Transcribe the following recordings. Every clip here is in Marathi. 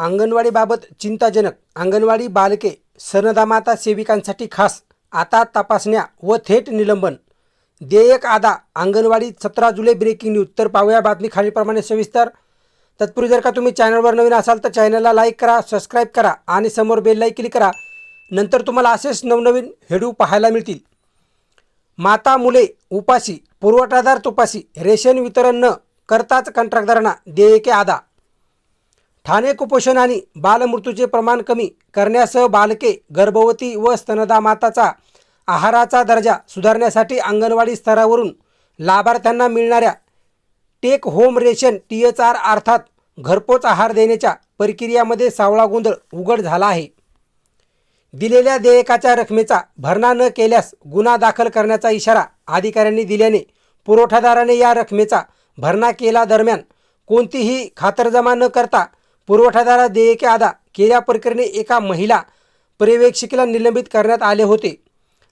अंगणवाडीबाबत चिंताजनक. अंगणवाडी बालके सनदामाता सेविकांसाठी खास. आता तपासण्या व थेट निलंबन. देयक आदा अंगणवाडी सतरा जुलै ब्रेकिंग न्यूज तर पाहूया बातमी खालीलप्रमाणे सविस्तर. तत्पूर्वी जर का तुम्ही चॅनलवर नवीन असाल तर चॅनलला लाईक करा सबस्क्राईब करा आणि समोर बेललाही क्लिक करा. नंतर तुम्हाला असेच नवनवीन हेडू पाहायला मिळतील. माता मुले उपाशी पुरवठादार तुपाशी रेशन वितरण न करताच कंत्राटदारांना देयके आदा. ठाणे कुपोषण आणि बालमृत्यूचे प्रमाण कमी करण्यासह बालके गर्भवती व स्तनदा माताचा आहाराचा दर्जा सुधारण्यासाठी अंगणवाडी स्तरावरून लाभार्थ्यांना मिळणाऱ्या take home ration T H R अर्थात घरपोच आहार देण्याच्या प्रक्रियामध्ये सावळा गोंधळ उघड झाला आहे. दिलेल्या देयकाच्या रकमेचा भरणा न केल्यास गुन्हा दाखल करण्याचा इशारा अधिकाऱ्यांनी दिल्याने पुरवठादाराने या रकमेचा भरणा केला दरम्यान कोणतीही खातरजमा न करता पुरवठादारा देयके अदा केल्याप्रकरणी एका महिला पर्यवेक्षिकेला निलंबित करण्यात आले होते.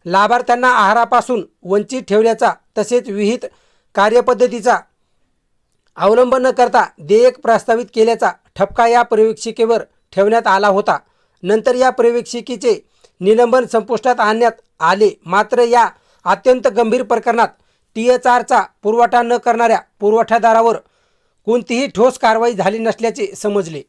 लाभार्थ्यांना आहारापासून वंचित ठेवण्याचा तसेच विहित कार्यपद्धतीचा अवलंब न करता देयक प्रस्तावित केल्याचा ठपका या पर्यवेक्षिकेवर ठेवण्यात आला होता. नंतर या पर्यवेक्षिकेचे निलंबन संपुष्टात आणण्यात आले. मात्र या अत्यंत गंभीर प्रकरणात टी एच आरचा पुरवठा न करणाऱ्या पुरवठादारावर कोणतीही ठोस कारवाई झाली नसल्याचे समजले.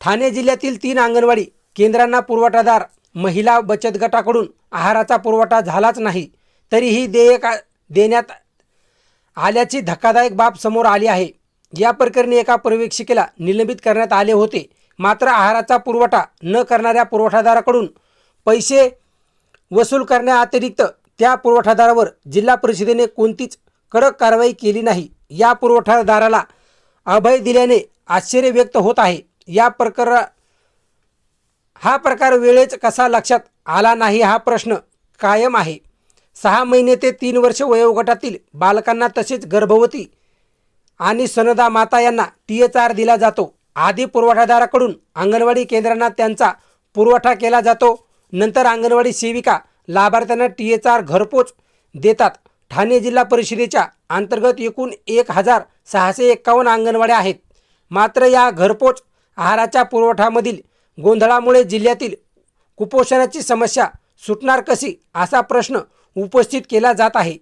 ठाणे जिल्ह्यातील तीन अंगणवाडी केंद्रांना पुरवठादार महिला बचत गटाकडून आहाराचा पुरवठा झालाच नाही तरीही देयक देण्यात आल्याची धक्कादायक बाब समोर आली आहे. या प्रकरणी एका पर्यवेक्षिकेला निलंबित करण्यात आले होते. मात्र आहाराचा पुरवठा न करणाऱ्या पुरवठादाराकडून पैसे वसूल करण्याअतिरिक्त त्या पुरवठादारावर जिल्हा परिषदेने कोणतीच कडक कारवाई केली नाही. या पुरवठादाराला अभय दिल्याने आश्चर्य व्यक्त होत आहे. या प्रकार हा प्रकार वेळेच कसा लक्षात आला नाही हा प्रश्न कायम आहे. सहा महिने ते तीन वर्ष वयोगटातील बालकांना तसेच गर्भवती आणि सनदा माता यांना टी एच आर दिला जातो. आधी पुरवठादाराकडून अंगणवाडी केंद्रांना त्यांचा पुरवठा केला जातो. नंतर अंगणवाडी सेविका लाभार्थ्यांना टी एच आर घरपोच देतात. ठाणे जिल्हा परिषदेच्या अंतर्गत एकूण एक हजार सहाशे एक्कावन्न अंगणवाड्या आहेत. मात्र या घरपोच आहाराच्या पुरवठ्यामधील गोंधळामुळे जिल्ह्यातील कुपोषणाची समस्या सुटणार कशी असा प्रश्न उपस्थित केला जात आहे.